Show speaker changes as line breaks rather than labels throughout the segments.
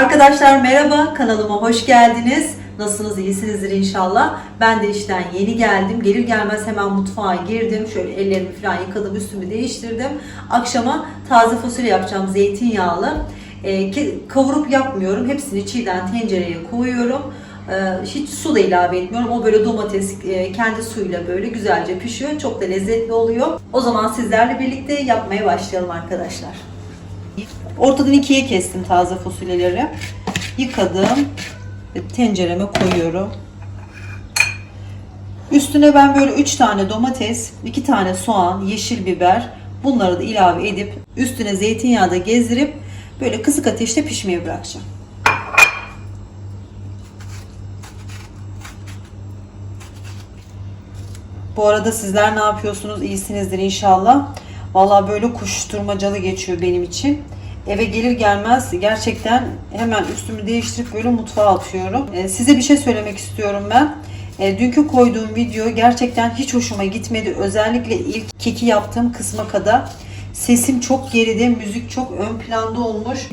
Arkadaşlar merhaba, kanalıma hoş geldiniz. Nasılsınız, iyisinizdir inşallah. Ben de işten yeni geldim. Gelir gelmez hemen mutfağa girdim. Şöyle ellerimi falan yıkadım, üstümü değiştirdim. Akşama taze fasulye yapacağım, zeytinyağlı. Ke- kavurup yapmıyorum. Hepsini çiğden tencereye koyuyorum. Ee, hiç su da ilave etmiyorum. O böyle domates e, kendi suyuyla böyle güzelce pişiyor. Çok da lezzetli oluyor. O zaman sizlerle birlikte yapmaya başlayalım arkadaşlar. Ortadan ikiye kestim taze fasulyeleri. Yıkadım. Tencereme koyuyorum. Üstüne ben böyle 3 tane domates, 2 tane soğan, yeşil biber bunları da ilave edip üstüne zeytinyağı da gezdirip böyle kısık ateşte pişmeye bırakacağım. Bu arada sizler ne yapıyorsunuz? İyisinizdir inşallah. Vallahi böyle koşuşturmacalı geçiyor benim için. Eve gelir gelmez gerçekten hemen üstümü değiştirip böyle mutfağa atıyorum. Ee, size bir şey söylemek istiyorum ben. Ee, dünkü koyduğum video gerçekten hiç hoşuma gitmedi. Özellikle ilk keki yaptığım kısma kadar. Sesim çok geride, müzik çok ön planda olmuş.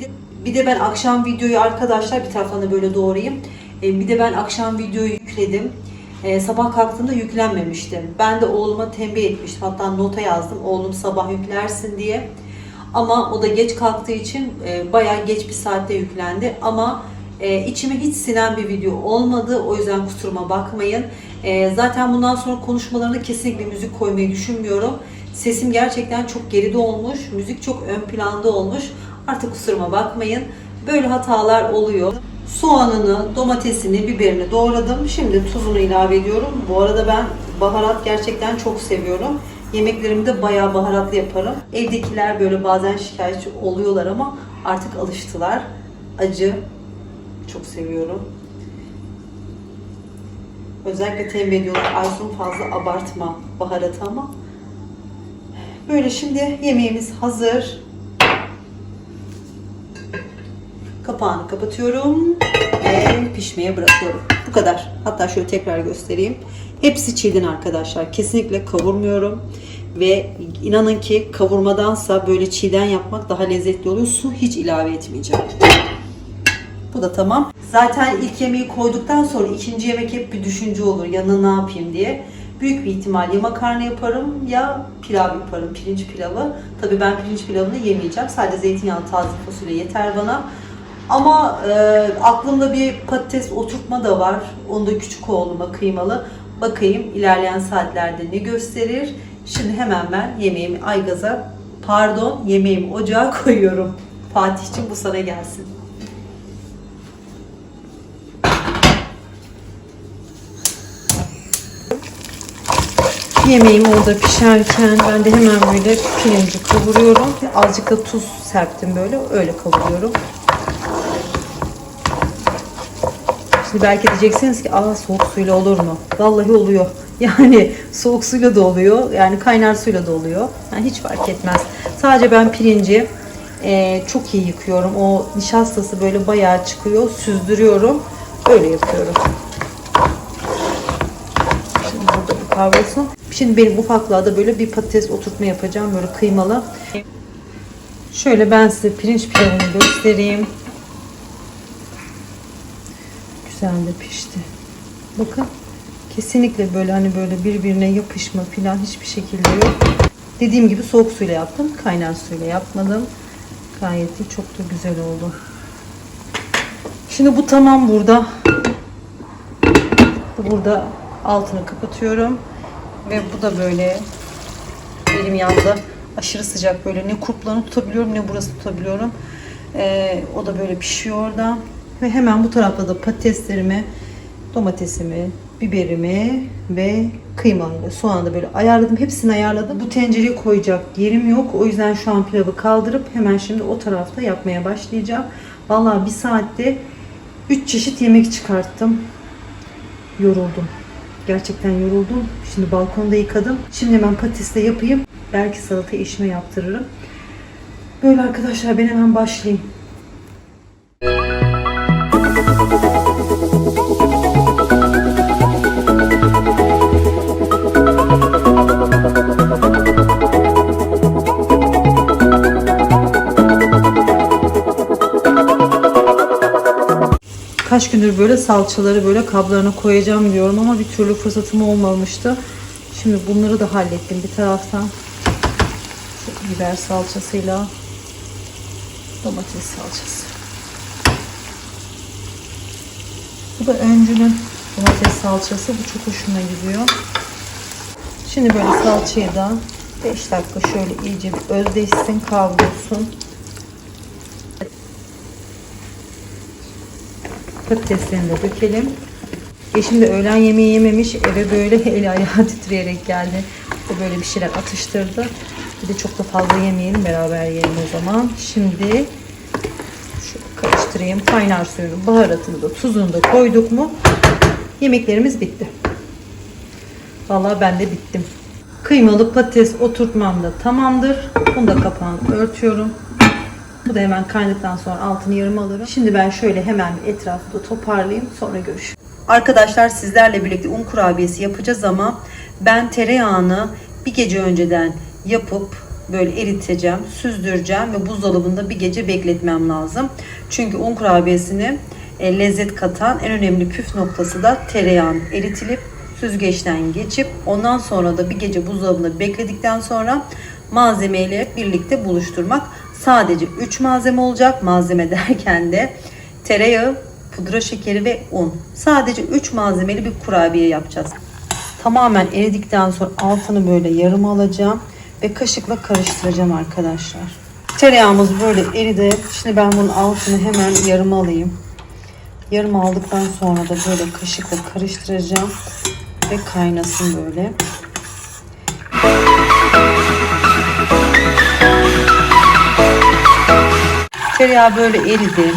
Bir de ben akşam videoyu arkadaşlar bir taraftan da böyle doğrayayım. Ee, bir de ben akşam videoyu yükledim. Ee, sabah kalktığımda yüklenmemiştim. Ben de oğluma tembih etmiştim. Hatta nota yazdım. Oğlum sabah yüklersin diye. Ama o da geç kalktığı için e, bayağı geç bir saatte yüklendi. Ama e, içime hiç sinen bir video olmadı. O yüzden kusuruma bakmayın. E, zaten bundan sonra konuşmalarında kesinlikle müzik koymayı düşünmüyorum. Sesim gerçekten çok geride olmuş. Müzik çok ön planda olmuş. Artık kusuruma bakmayın. Böyle hatalar oluyor. Soğanını, domatesini, biberini doğradım. Şimdi tuzunu ilave ediyorum. Bu arada ben baharat gerçekten çok seviyorum. Yemeklerimi de bayağı baharatlı yaparım. Evdekiler böyle bazen şikayetçi oluyorlar ama artık alıştılar. Acı çok seviyorum. Özellikle tembih ediyorlar Aysun fazla abartma baharatı ama. Böyle şimdi yemeğimiz hazır. Kapağını kapatıyorum ve pişmeye bırakıyorum. Bu kadar. Hatta şöyle tekrar göstereyim. Hepsi çiğden arkadaşlar. Kesinlikle kavurmuyorum. Ve inanın ki kavurmadansa böyle çiğden yapmak daha lezzetli oluyor. Su hiç ilave etmeyeceğim. Bu da tamam. Zaten ilk yemeği koyduktan sonra ikinci yemek hep bir düşünce olur. Yanına ne yapayım diye. Büyük bir ihtimal ya makarna yaparım ya pilav yaparım. Pirinç pilavı. Tabii ben pirinç pilavını yemeyeceğim. Sadece zeytinyağlı taze fasulye yeter bana. Ama e, aklımda bir patates oturtma da var. Onu da küçük oğluma kıymalı. Bakayım ilerleyen saatlerde ne gösterir. Şimdi hemen ben yemeğimi aygaza, pardon yemeğimi ocağa koyuyorum. Fatih'cim bu sana gelsin. Yemeğim orada pişerken ben de hemen böyle pirinci kavuruyorum. Azıcık da tuz serptim böyle öyle kavuruyorum. Şimdi belki diyeceksiniz ki aa soğuk suyla olur mu? Vallahi oluyor. Yani soğuk suyla da oluyor. Yani kaynar suyla da oluyor. Yani hiç fark etmez. Sadece ben pirinci e, çok iyi yıkıyorum. O nişastası böyle bayağı çıkıyor. Süzdürüyorum. Öyle yapıyorum. Şimdi burada bir kavrulsun. Şimdi benim ufaklığa da böyle bir patates oturtma yapacağım. Böyle kıymalı. Şöyle ben size pirinç pilavını göstereyim. Güzel de pişti. Bakın. Kesinlikle böyle hani böyle birbirine yapışma falan hiçbir şekilde yok. Dediğim gibi soğuk suyla yaptım. Kaynar suyla yapmadım. Gayet iyi. Çok da güzel oldu. Şimdi bu tamam burada. Burada altını kapatıyorum. Ve bu da böyle elim yandı. Aşırı sıcak böyle ne kurplarını tutabiliyorum ne burası tutabiliyorum. Ee, o da böyle pişiyor orada. Ve hemen bu tarafta da patateslerimi, domatesimi, biberimi ve kıymamı soğanı da böyle ayarladım. Hepsini ayarladım. Bu tencereye koyacak yerim yok. O yüzden şu an pilavı kaldırıp hemen şimdi o tarafta yapmaya başlayacağım. Vallahi bir saatte 3 çeşit yemek çıkarttım. Yoruldum. Gerçekten yoruldum. Şimdi balkonda yıkadım. Şimdi hemen patatesle yapayım. Belki salata işime yaptırırım. Böyle arkadaşlar ben hemen başlayayım. Kaç gündür böyle salçaları böyle kablarına koyacağım diyorum ama bir türlü fırsatım olmamıştı. Şimdi bunları da hallettim bir taraftan. Biber salçasıyla domates salçası. Bu da öncünün domates salçası. Bu çok hoşuma gidiyor. Şimdi böyle salçayı da 5 dakika şöyle iyice bir özdeşsin, kavrulsun. Patateslerini de dökelim. Eşim de öğlen yemeği yememiş. Eve böyle eli ayağı titreyerek geldi. O böyle bir şeyler atıştırdı. Bir de çok da fazla yemeyelim. Beraber yiyelim o zaman. Şimdi şöyle karıştırayım. Kaynar suyunu, baharatını da tuzunu da koyduk mu yemeklerimiz bitti. Vallahi ben de bittim. Kıymalı patates oturtmam da tamamdır. Bunu da kapağını örtüyorum. Bu da hemen kaynadıktan sonra altını yarım alırım. Şimdi ben şöyle hemen etrafı da toparlayayım. Sonra görüşürüz. Arkadaşlar sizlerle birlikte un kurabiyesi yapacağız ama ben tereyağını bir gece önceden yapıp böyle eriteceğim, süzdüreceğim ve buzdolabında bir gece bekletmem lazım. Çünkü un kurabiyesini e, lezzet katan en önemli püf noktası da tereyağın eritilip süzgeçten geçip ondan sonra da bir gece buzdolabında bekledikten sonra malzemeyle birlikte buluşturmak. Sadece 3 malzeme olacak. Malzeme derken de tereyağı, pudra şekeri ve un. Sadece 3 malzemeli bir kurabiye yapacağız. Tamamen eridikten sonra altını böyle yarım alacağım ve kaşıkla karıştıracağım arkadaşlar. Tereyağımız böyle eridi. Şimdi ben bunun altını hemen yarım alayım. Yarım aldıktan sonra da böyle kaşıkla karıştıracağım ve kaynasın böyle. Tereyağı böyle eridi.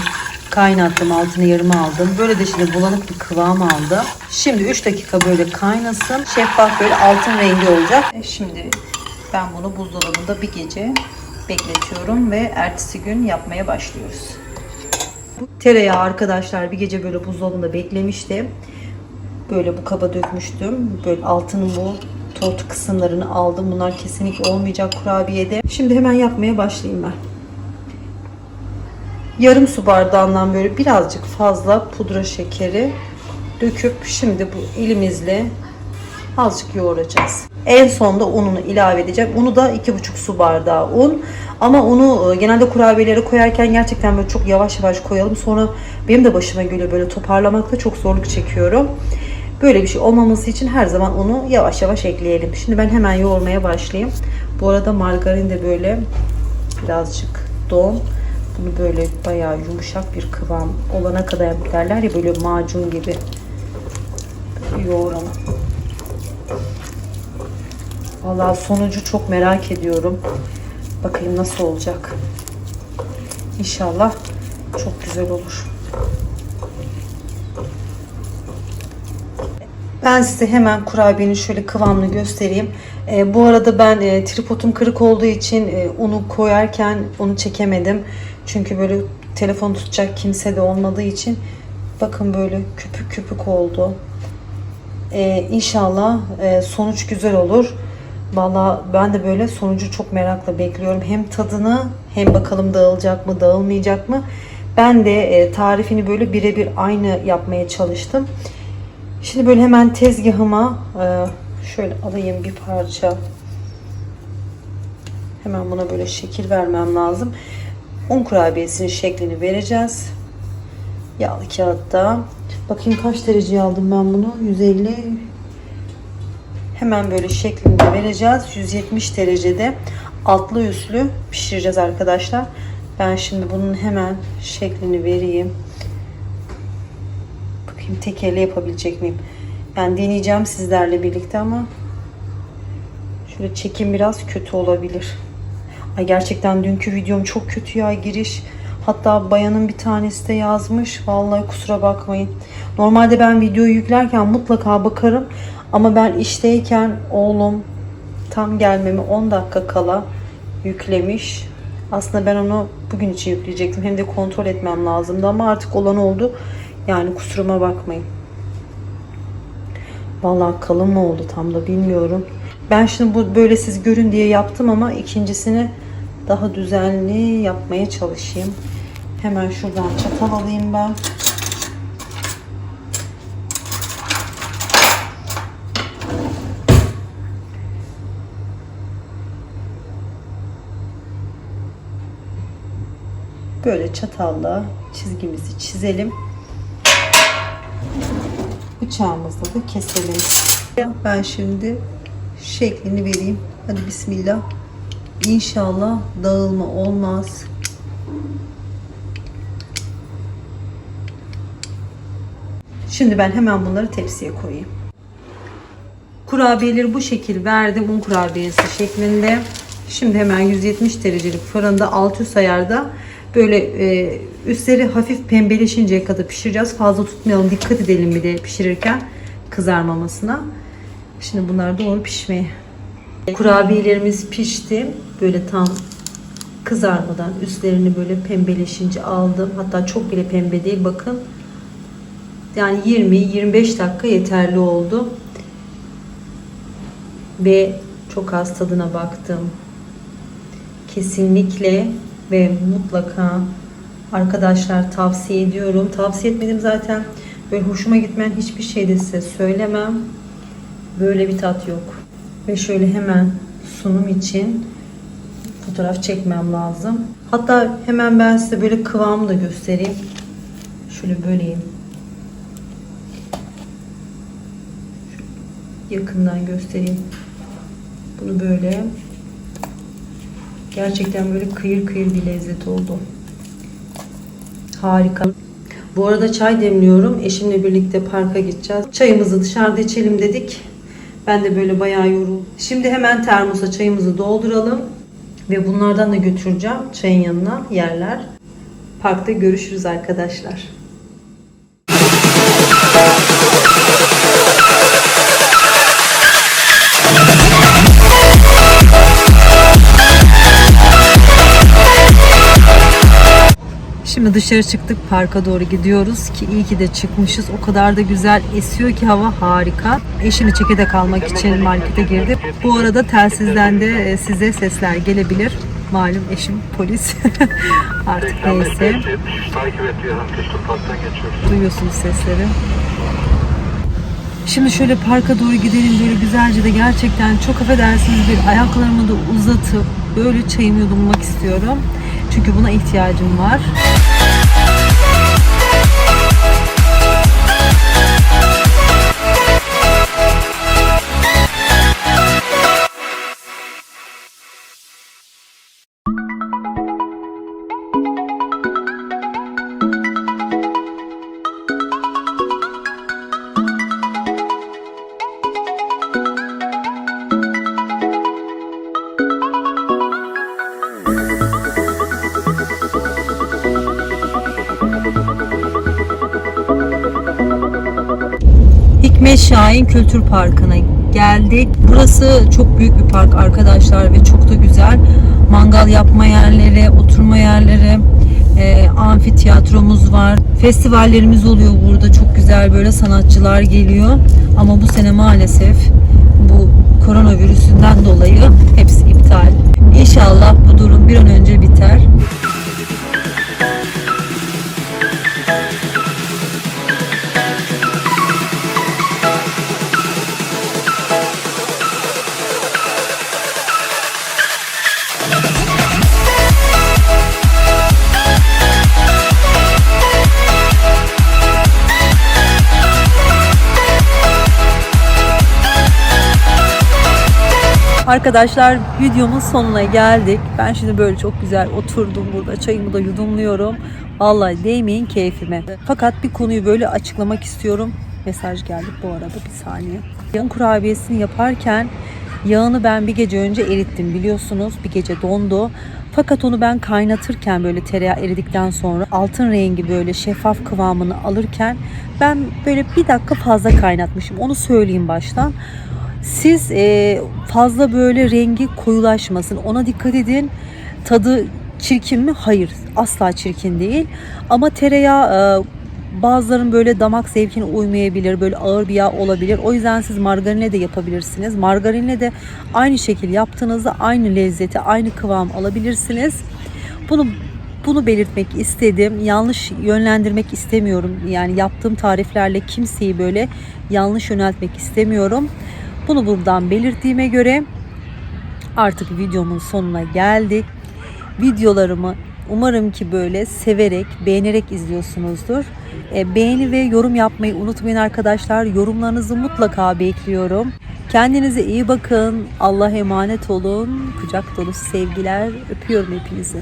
Kaynattım altını yarım aldım. Böyle de şimdi bulanık bir kıvam aldı. Şimdi 3 dakika böyle kaynasın. Şeffaf böyle altın rengi olacak. Şimdi ben bunu buzdolabında bir gece bekletiyorum ve ertesi gün yapmaya başlıyoruz. Tereyağı arkadaşlar bir gece böyle buzdolabında beklemişti. Böyle bu kaba dökmüştüm. Böyle altının bu tortu kısımlarını aldım. Bunlar kesinlikle olmayacak kurabiyede. Şimdi hemen yapmaya başlayayım ben. Yarım su bardağından böyle birazcık fazla pudra şekeri döküp şimdi bu elimizle azıcık yoğuracağız. En sonda ununu ilave edeceğim. Unu da 2,5 su bardağı un. Ama unu e, genelde kurabiyelere koyarken gerçekten böyle çok yavaş yavaş koyalım. Sonra benim de başıma geliyor böyle toparlamakta çok zorluk çekiyorum. Böyle bir şey olmaması için her zaman unu yavaş yavaş ekleyelim. Şimdi ben hemen yoğurmaya başlayayım. Bu arada margarin de böyle birazcık don. Bunu böyle bayağı yumuşak bir kıvam olana kadar derler ya böyle macun gibi yoğuralım. Vallahi sonucu çok merak ediyorum. Bakayım nasıl olacak. İnşallah çok güzel olur. Ben size hemen kurabiyenin şöyle kıvamını göstereyim. Ee, bu arada ben e, tripodum kırık olduğu için e, unu koyarken onu çekemedim. Çünkü böyle telefon tutacak kimse de olmadığı için bakın böyle köpük köpük oldu. Ee, inşallah e, sonuç güzel olur. Valla ben de böyle sonucu çok merakla bekliyorum. Hem tadını hem bakalım dağılacak mı dağılmayacak mı. Ben de e, tarifini böyle birebir aynı yapmaya çalıştım. Şimdi böyle hemen tezgahıma e, şöyle alayım bir parça. Hemen buna böyle şekil vermem lazım. Un kurabiyesinin şeklini vereceğiz. Yağlı kağıtta. Bakayım kaç dereceye aldım ben bunu? 150 Hemen böyle şeklinde vereceğiz. 170 derecede altlı üstlü pişireceğiz arkadaşlar. Ben şimdi bunun hemen şeklini vereyim. Bakayım tek elle yapabilecek miyim? Yani deneyeceğim sizlerle birlikte ama şöyle çekim biraz kötü olabilir. Ay gerçekten dünkü videom çok kötü ya giriş. Hatta bayanın bir tanesi de yazmış. Vallahi kusura bakmayın. Normalde ben videoyu yüklerken mutlaka bakarım. Ama ben işteyken oğlum tam gelmemi 10 dakika kala yüklemiş. Aslında ben onu bugün için yükleyecektim. Hem de kontrol etmem lazımdı ama artık olan oldu. Yani kusuruma bakmayın. Vallahi kalın mı oldu tam da bilmiyorum. Ben şimdi bu böyle siz görün diye yaptım ama ikincisini daha düzenli yapmaya çalışayım. Hemen şuradan çatal alayım ben. Böyle çatalla çizgimizi çizelim. Bıçağımızla da keselim. Ben şimdi şeklini vereyim. Hadi bismillah. İnşallah dağılma olmaz. Şimdi ben hemen bunları tepsiye koyayım. Kurabiyeleri bu şekil verdim. Un kurabiyesi şeklinde. Şimdi hemen 170 derecelik fırında alt üst ayarda böyle e, üstleri hafif pembeleşinceye kadar pişireceğiz. Fazla tutmayalım. Dikkat edelim bir de pişirirken kızarmamasına. Şimdi bunlar doğru pişmeye. Kurabiyelerimiz pişti. Böyle tam kızarmadan üstlerini böyle pembeleşince aldım. Hatta çok bile pembe değil bakın. Yani 20-25 dakika yeterli oldu. Ve çok az tadına baktım. Kesinlikle ve mutlaka arkadaşlar tavsiye ediyorum. Tavsiye etmedim zaten. Böyle hoşuma gitmeyen hiçbir şey de size söylemem. Böyle bir tat yok. Ve şöyle hemen sunum için fotoğraf çekmem lazım. Hatta hemen ben size böyle kıvamı da göstereyim. Şöyle böleyim. yakından göstereyim. Bunu böyle gerçekten böyle kıyır kıyır bir lezzet oldu. Harika. Bu arada çay demliyorum. Eşimle birlikte parka gideceğiz. Çayımızı dışarıda içelim dedik. Ben de böyle bayağı yoruldum. Şimdi hemen termosa çayımızı dolduralım. Ve bunlardan da götüreceğim çayın yanına yerler. Parkta görüşürüz arkadaşlar. Şimdi dışarı çıktık parka doğru gidiyoruz ki iyi ki de çıkmışız. O kadar da güzel esiyor ki hava harika. Eşimi çekirdek almak için markete girdik. Bu arada telsizden de e, size sesler gelebilir. Malum eşim polis. Artık neyse. Duyuyorsunuz sesleri. Şimdi şöyle parka doğru gidelim böyle güzelce de gerçekten çok affedersiniz bir ayaklarımı da uzatıp böyle çayımı yudumlamak istiyorum. Çünkü buna ihtiyacım var. Şahin Kültür Parkı'na geldik. Burası çok büyük bir park arkadaşlar ve çok da güzel. Mangal yapma yerleri, oturma yerleri, e, amfiteyatromuz var. Festivallerimiz oluyor burada. Çok güzel böyle sanatçılar geliyor. Ama bu sene maalesef bu koronavirüsünden dolayı hepsi iptal. İnşallah bu durum bir an önce biter. Arkadaşlar videomun sonuna geldik. Ben şimdi böyle çok güzel oturdum burada. Çayımı da yudumluyorum. Vallahi değmeyin keyfime. Fakat bir konuyu böyle açıklamak istiyorum. Mesaj geldi bu arada bir saniye. Yağın kurabiyesini yaparken yağını ben bir gece önce erittim biliyorsunuz. Bir gece dondu. Fakat onu ben kaynatırken böyle tereyağı eridikten sonra altın rengi böyle şeffaf kıvamını alırken ben böyle bir dakika fazla kaynatmışım. Onu söyleyeyim baştan. Siz e, fazla böyle rengi koyulaşmasın. Ona dikkat edin. Tadı çirkin mi? Hayır. Asla çirkin değil. Ama tereyağı e, bazıların böyle damak zevkine uymayabilir. Böyle ağır bir yağ olabilir. O yüzden siz margarinle de yapabilirsiniz. Margarinle de aynı şekil yaptığınızda aynı lezzeti, aynı kıvam alabilirsiniz. Bunu bunu belirtmek istedim. Yanlış yönlendirmek istemiyorum. Yani yaptığım tariflerle kimseyi böyle yanlış yöneltmek istemiyorum. Bunu belirttiğime göre artık videomun sonuna geldik. Videolarımı Umarım ki böyle severek, beğenerek izliyorsunuzdur. E, beğeni ve yorum yapmayı unutmayın arkadaşlar. Yorumlarınızı mutlaka bekliyorum. Kendinize iyi bakın. Allah'a emanet olun. Kucak dolusu sevgiler. Öpüyorum hepinizi.